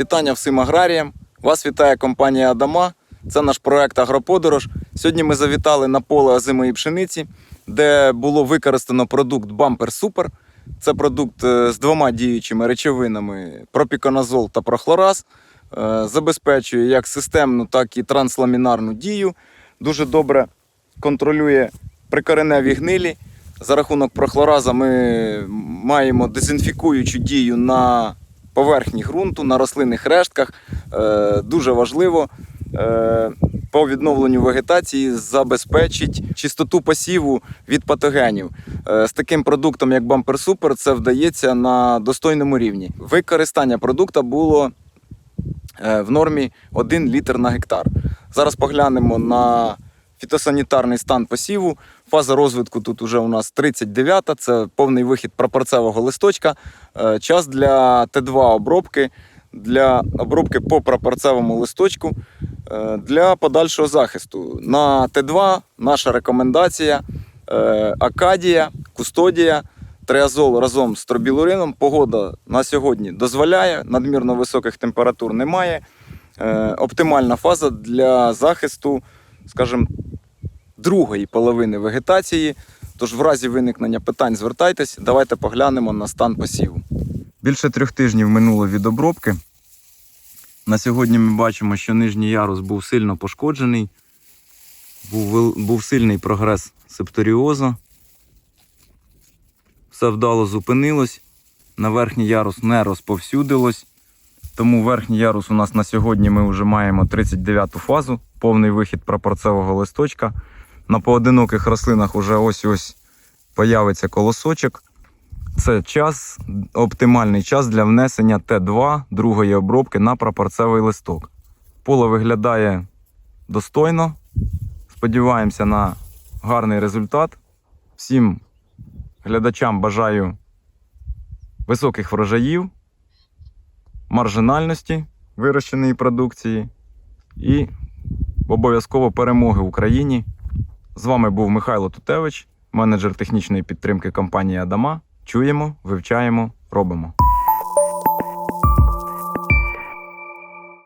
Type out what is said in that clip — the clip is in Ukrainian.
Вітання всім аграріям. Вас вітає компанія Адама. Це наш проект Агроподорож. Сьогодні ми завітали на поле озимої пшениці, де було використано продукт Бампер Супер. Це продукт е, з двома діючими речовинами пропіконазол та прохлораз. Е, Забезпечує як системну, так і трансламінарну дію. Дуже добре контролює прикореневі гнилі. За рахунок прохлораза ми маємо дезінфікуючу дію на поверхні ґрунту, на рослинних рештках. Е, Дуже важливо е, по відновленню вегетації забезпечить чистоту посіву від патогенів. Е, З таким продуктом, як Бампер Супер, це вдається на достойному рівні. Використання продукту було в нормі 1 літр на гектар. Зараз поглянемо на фітосанітарний стан посіву. Фаза розвитку тут уже у нас 39-та, це повний вихід прапорцевого листочка. Е, Час для Т2 обробки, для обробки по прапорцевому листочку е, для подальшого захисту. На Т2 наша рекомендація е, Акадія, Кустодія, Триазол разом з тробілурином. Погода на сьогодні дозволяє, надмірно високих температур немає. Оптимальна фаза для захисту, скажімо, другої половини вегетації. Тож в разі виникнення питань звертайтесь, давайте поглянемо на стан посіву. Більше трьох тижнів минуло від обробки. На сьогодні ми бачимо, що нижній ярус був сильно пошкоджений, був, був сильний прогрес септоріозу. Все вдало зупинилось, на верхній ярус не розповсюдилось. Тому верхній ярус у нас на сьогодні ми вже маємо 39-ту фазу, повний вихід прапорцевого листочка. На поодиноких рослинах уже ось-ось появиться колосочок. Це час, оптимальний час для внесення Т2 другої обробки на прапорцевий листок. Поле виглядає достойно. Сподіваємося на гарний результат. Всім глядачам бажаю високих врожаїв, маржинальності вирощеної продукції і обов'язково перемоги Україні. З вами був Михайло Тутевич, менеджер технічної підтримки компанії Адама. Чуємо, вивчаємо, робимо.